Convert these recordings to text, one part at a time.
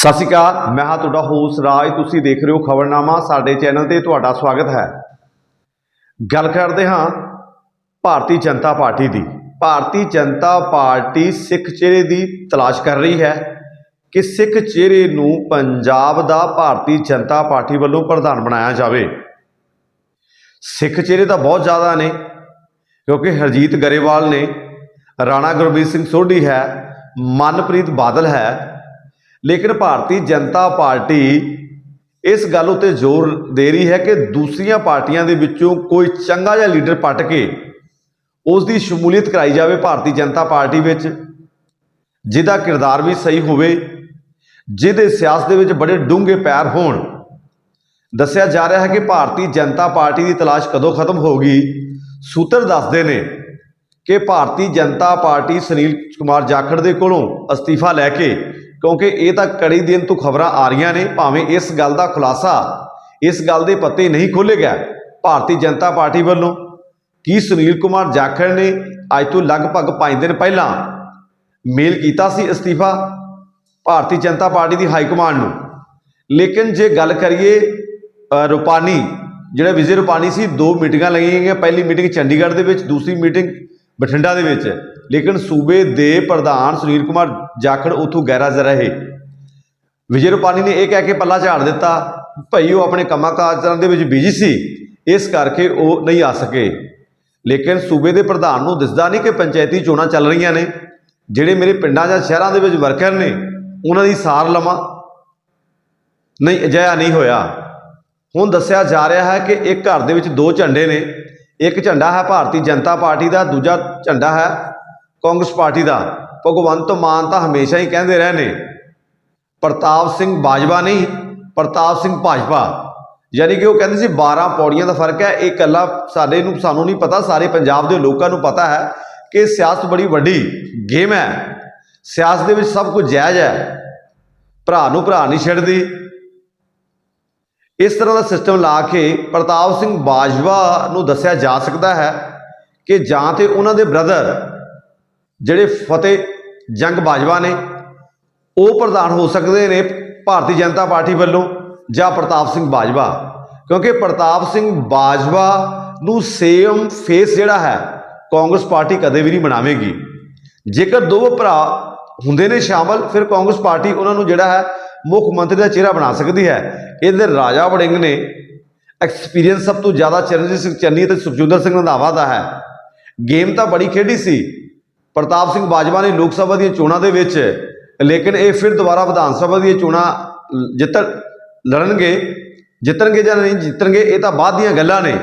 ਸਤਿ ਸ਼੍ਰੀ ਅਕਾਲ, ਮੈਂ ਹਾਂ ਤੁਹਾਡਾ ਹੋਸਟ ਰਾਜ, ਤੁਸੀਂ ਦੇਖ ਰਹੇ ਹੋ ਖਬਰਨਾਮਾ, ਸਾਡੇ ਚੈਨਲ ਤੇ ਤੁਹਾਡਾ ਸਵਾਗਤ ਹੈ। ਗੱਲ ਕਰਦੇ ਹਾਂ ਭਾਰਤੀ ਜਨਤਾ ਪਾਰਟੀ ਦੀ। ਭਾਰਤੀ ਜਨਤਾ ਪਾਰਟੀ ਸਿੱਖ ਚਿਹਰੇ ਦੀ ਤਲਾਸ਼ ਕਰ ਰਹੀ ਹੈ ਕਿ ਸਿੱਖ ਚਿਹਰੇ ਨੂੰ ਪੰਜਾਬ ਦਾ ਭਾਰਤੀ ਜਨਤਾ ਪਾਰਟੀ ਵੱਲੋਂ ਪ੍ਰਧਾਨ ਬਣਾਇਆ ਜਾਵੇ। ਸਿੱਖ ਚਿਹਰੇ ਤਾਂ ਬਹੁਤ ਜ਼ਿਆਦਾ ਨੇ, ਕਿਉਂਕਿ ਹਰਜੀਤ ਗਰੇਵਾਲ ਨੇ, ਰਾਣਾ ਗੁਰਬੀਰ ਸਿੰਘ ਸੋਢੀ ਹੈ, ਮਨਪ੍ਰੀਤ ਬਾਦਲ ਹੈ ਲੇਕਿਨ ਭਾਰਤੀ ਜਨਤਾ ਪਾਰਟੀ ਇਸ ਗੱਲ ਉਤੇ ਜ਼ੋਰ ਦੇ ਰਹੀ ਹੈ ਕਿ ਦੂਸਰੀਆਂ ਪਾਰਟੀਆਂ ਦੇ ਵਿੱਚੋਂ ਕੋਈ ਚੰਗਾ ਜਿਹਾ ਲੀਡਰ ਪੱਟ ਕੇ ਉਸ ਦੀ ਸ਼ਮੂਲੀਅਤ ਕਰਾਈ ਜਾਵੇ ਭਾਰਤੀ ਜਨਤਾ ਪਾਰਟੀ ਵਿੱਚ, ਜਿਹਦਾ ਕਿਰਦਾਰ ਵੀ ਸਹੀ ਹੋਵੇ, ਜਿਹਦੇ ਸਿਆਸਤ ਦੇ ਵਿੱਚ ਬੜੇ ਡੂੰਘੇ ਪੈਰ ਹੋਣ। ਦੱਸਿਆ ਜਾ ਰਿਹਾ ਹੈ ਕਿ ਭਾਰਤੀ ਜਨਤਾ ਪਾਰਟੀ ਦੀ ਤਲਾਸ਼ ਕਦੋਂ ਖਤਮ ਹੋਗੀ ਸੂਤਰ ਦੱਸਦੇ ਨੇ ਕਿ ਭਾਰਤੀ ਜਨਤਾ ਪਾਰਟੀ ਸੁਨੀਲ ਕੁਮਾਰ ਜਾਖੜ ਦੇ ਕੋਲੋਂ ਅਸਤੀਫਾ ਲੈ ਕੇ ਕਿਉਂਕਿ ਇਹ ਤਾਂ ਕੜੀ ਦਿਨ ਤੋਂ ਖਬਰਾਂ ਆ ਰਹੀਆਂ ਨੇ, ਭਾਵੇਂ ਇਸ ਗੱਲ ਦਾ ਖੁਲਾਸਾ ਇਸ ਗੱਲ ਦੇ ਪੱਤੇ ਨਹੀਂ ਖੋਲ੍ਹੇ ਭਾਰਤੀ ਜਨਤਾ ਪਾਰਟੀ ਵੱਲੋਂ ਕੀ ਸੁਨੀਲ ਕੁਮਾਰ ਜਾਖੜ ਨੇ ਅੱਜ ਤੋਂ ਲਗਭਗ 5 ਦਿਨ ਪਹਿਲਾਂ ਮੇਲ ਕੀਤਾ ਸੀ ਅਸਤੀਫਾ ਭਾਰਤੀ ਜਨਤਾ ਪਾਰਟੀ ਦੀ ਹਾਈ ਕਮਾਂਡ ਨੂੰ। ਲੇਕਿਨ ਜੇ ਗੱਲ ਕਰੀਏ ਰੁਪਾਨੀ, ਜਿਹੜਾ ਵਿਜੇ ਰੁਪਾਨੀ ਸੀ, ਦੋ ਮੀਟਿੰਗਾਂ ਲਈਆਂ ਗਈਆਂ। ਪਹਿਲੀ ਮੀਟਿੰਗ ਚੰਡੀਗੜ੍ਹ ਦੇ ਵਿੱਚ, ਦੂਸਰੀ ਮੀਟਿੰਗ ਬਠਿੰਡਾ ਦੇ ਵਿੱਚ। ਲੇਕਿਨ ਸੂਬੇ ਦੇ ਪ੍ਰਧਾਨ ਸੁਨੀਲ ਕੁਮਾਰ ਜਾਖੜ ਉਥੋਂ ਗੈਰਾਜ ਰਹੇ ਵਿਜੇ ਰੂਪਾਨੀ ਨੇ ਇਹ ਕਹਿ ਕੇ ਪੱਲਾ ਝਾੜ ਦਿੱਤਾ, ਭਈ ਉਹ ਆਪਣੇ ਕੰਮਾਂ ਕਾਜਾਂ ਦੇ ਵਿੱਚ ਬਿਜ਼ੀ ਸੀ, ਇਸ ਕਰਕੇ ਉਹ ਨਹੀਂ ਆ ਸਕੇ। ਲੇਕਿਨ ਸੂਬੇ ਦੇ ਪ੍ਰਧਾਨ ਨੂੰ ਦਿਸਦਾ ਨਹੀਂ ਕਿ ਪੰਚਾਇਤੀ ਚੋਣਾਂ ਚੱਲ ਰਹੀਆਂ ਨੇ। ਜਿਹੜੇ ਮੇਰੇ ਪਿੰਡਾਂ ਜਾਂ ਸ਼ਹਿਰਾਂ ਦੇ ਵਿੱਚ ਵਰਕਰ ਨੇ, ਉਹਨਾਂ ਦੀ ਸਾਰ ਲਵਾਂ। ਨਹੀਂ, ਅਜਿਹਾ ਨਹੀਂ ਹੋਇਆ। ਹੁਣ ਦੱਸਿਆ ਜਾ ਰਿਹਾ ਹੈ ਕਿ ਇੱਕ ਘਰ ਦੇ ਵਿੱਚ ਦੋ ਝੰਡੇ ਨੇ। ਇੱਕ ਝੰਡਾ ਹੈ ਭਾਰਤੀ ਜਨਤਾ ਪਾਰਟੀ ਦਾ, ਦੂਜਾ ਝੰਡਾ ਹੈ ਕਾਂਗਰਸ ਪਾਰਟੀ ਦਾ। ਭਗਵੰਤ ਮਾਨ ਤਾਂ ਹਮੇਸ਼ਾ ਹੀ ਕਹਿੰਦੇ ਰਹੇ ਨੇ, ਪ੍ਰਤਾਪ ਸਿੰਘ ਬਾਜਵਾ ਨਹੀਂ, ਪ੍ਰਤਾਪ ਸਿੰਘ ਭਾਜਪਾ। ਯਾਨੀ ਕਿ ਉਹ ਕਹਿੰਦੇ ਸੀ 12 ਪੌੜੀਆਂ ਦਾ ਫ਼ਰਕ ਹੈ, ਇਹ ਇਕੱਲਾ ਸਾਡੇ ਨੂੰ, ਸਾਨੂੰ ਨਹੀਂ ਪਤਾ, ਸਾਰੇ ਪੰਜਾਬ ਦੇ ਲੋਕਾਂ ਨੂੰ ਪਤਾ ਹੈ ਕਿ ਸਿਆਸਤ ਬੜੀ ਵੱਡੀ ਗੇਮ ਹੈ। ਸਿਆਸਤ ਦੇ ਵਿੱਚ ਸਭ ਕੁਝ ਜਾਇਜ਼ ਹੈ। ਭਰਾ ਨੂੰ ਭਰਾ ਨਹੀਂ ਛੱਡਦੀ। ਇਸ ਤਰ੍ਹਾਂ ਦਾ ਸਿਸਟਮ ਲਾ ਕੇ ਪ੍ਰਤਾਪ ਸਿੰਘ ਬਾਜਵਾ ਨੂੰ ਦੱਸਿਆ ਜਾ ਸਕਦਾ ਹੈ ਕਿ ਜਾਂ ਤੇ ਉਹਨਾਂ ਦੇ ਬ੍ਰਦਰ ਜਿਹੜੇ ਫਤਿਹ ਜੰਗ ਬਾਜਵਾ ਨੇ, ਉਹ ਪ੍ਰਧਾਨ ਹੋ ਸਕਦੇ ਨੇ ਭਾਰਤੀ ਜਨਤਾ ਪਾਰਟੀ ਵੱਲੋਂ ਜਾਂ ਪ੍ਰਤਾਪ ਸਿੰਘ ਬਾਜਵਾ। ਕਿਉਂਕਿ ਪ੍ਰਤਾਪ ਸਿੰਘ ਬਾਜਵਾ ਨੂੰ ਸੇਮ ਫੇਸ ਜਿਹੜਾ ਹੈ, ਕਾਂਗਰਸ ਪਾਰਟੀ ਕਦੇ ਵੀ ਨਹੀਂ ਬਣਾਵੇਗੀ। ਜੇਕਰ ਦੋ ਭਰਾ ਹੁੰਦੇ ਨੇ ਸ਼ਾਮਲ, ਫਿਰ ਕਾਂਗਰਸ ਪਾਰਟੀ ਉਹਨਾਂ ਨੂੰ ਜਿਹੜਾ ਹੈ, ਮੁੱਖ ਮੰਤਰੀ ਦਾ ਚਿਹਰਾ ਬਣਾ ਸਕਦੀ ਹੈ। ਇਹਦੇ ਰਾਜਾ ਵੜਿੰਗ ਨੇ ਐਕਸਪੀਰੀਅੰਸ ਸਭ ਤੋਂ ਜ਼ਿਆਦਾ ਚਰਨਜੀਤ ਸਿੰਘ ਚੰਨੀ ਅਤੇ ਸੁਖਜਿੰਦਰ ਸਿੰਘ ਰੰਧਾਵਾ ਦਾ ਹੈ। ਗੇਮ ਤਾਂ ਬੜੀ ਖੇਡੀ ਸੀ ਪ੍ਰਤਾਪ ਸਿੰਘ ਬਾਜਵਾ ਨੇ ਲੋਕ ਸਭਾ ਦੀਆਂ ਚੋਣਾਂ ਦੇ ਵਿੱਚ, ਲੇਕਿਨ ਇਹ ਫਿਰ ਦੁਬਾਰਾ ਵਿਧਾਨ ਸਭਾ ਦੀਆਂ ਚੋਣਾਂ ਜਿੱਤ ਲੜਨਗੇ, ਜਿੱਤਣਗੇ ਜਾਂ ਨਹੀਂ ਜਿੱਤਣਗੇ, ਇਹ ਤਾਂ ਬਾਅਦ ਦੀਆਂ ਗੱਲਾਂ ਨੇ।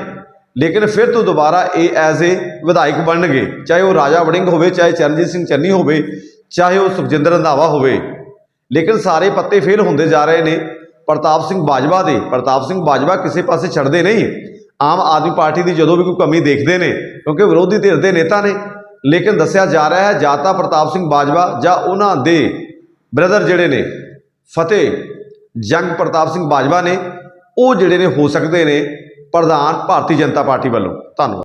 ਲੇਕਿਨ ਫਿਰ ਤੋਂ ਦੁਬਾਰਾ ਇਹ ਐਜ਼ ਏ ਵਿਧਾਇਕ ਬਣਨਗੇ, ਚਾਹੇ ਉਹ ਰਾਜਾ ਵੜਿੰਗ ਹੋਵੇ, ਚਾਹੇ ਚਰਨਜੀਤ ਸਿੰਘ ਚੰਨੀ ਹੋਵੇ, ਚਾਹੇ ਉਹ ਸੁਖਜਿੰਦਰ ਰੰਧਾਵਾ ਹੋਵੇ। ਲੇਕਿਨ ਸਾਰੇ ਪੱਤੇ ਫੇਲ ਹੁੰਦੇ ਜਾ ਰਹੇ ਨੇ। ਪ੍ਰਤਾਪ ਸਿੰਘ ਬਾਜਵਾ ਦੇ, ਪ੍ਰਤਾਪ ਸਿੰਘ ਬਾਜਵਾ ਕਿਸੇ ਪਾਸੇ ਛੱਡਦੇ ਨਹੀਂ। ਆਮ ਆਦਮੀ ਪਾਰਟੀ ਦੀ ਜਦੋਂ ਵੀ ਕੋਈ ਕਮੀ ਦੇਖਦੇ ਨੇ, ਕਿਉਂਕਿ ਵਿਰੋਧੀ ਧਿਰ ਦੇ ਨੇਤਾ ਨੇ। ਲੇਕਿਨ ਦੱਸਿਆ ਜਾ ਰਿਹਾ ਹੈ, ਜਾਂ ਤਾਂ ਪ੍ਰਤਾਪ ਸਿੰਘ ਬਾਜਵਾ ਜਾਂ ਉਹਨਾਂ ਦੇ ਬ੍ਰਦਰ ਜਿਹੜੇ ਨੇ, ਫਤਿਹ ਜੰਗ ਪ੍ਰਤਾਪ ਸਿੰਘ ਬਾਜਵਾ ਨੇ, ਉਹ ਜਿਹੜੇ ਨੇ ਹੋ ਸਕਦੇ ਨੇ ਪ੍ਰਧਾਨ ਭਾਰਤੀ ਜਨਤਾ ਪਾਰਟੀ ਵੱਲੋਂ। ਧੰਨਵਾਦ।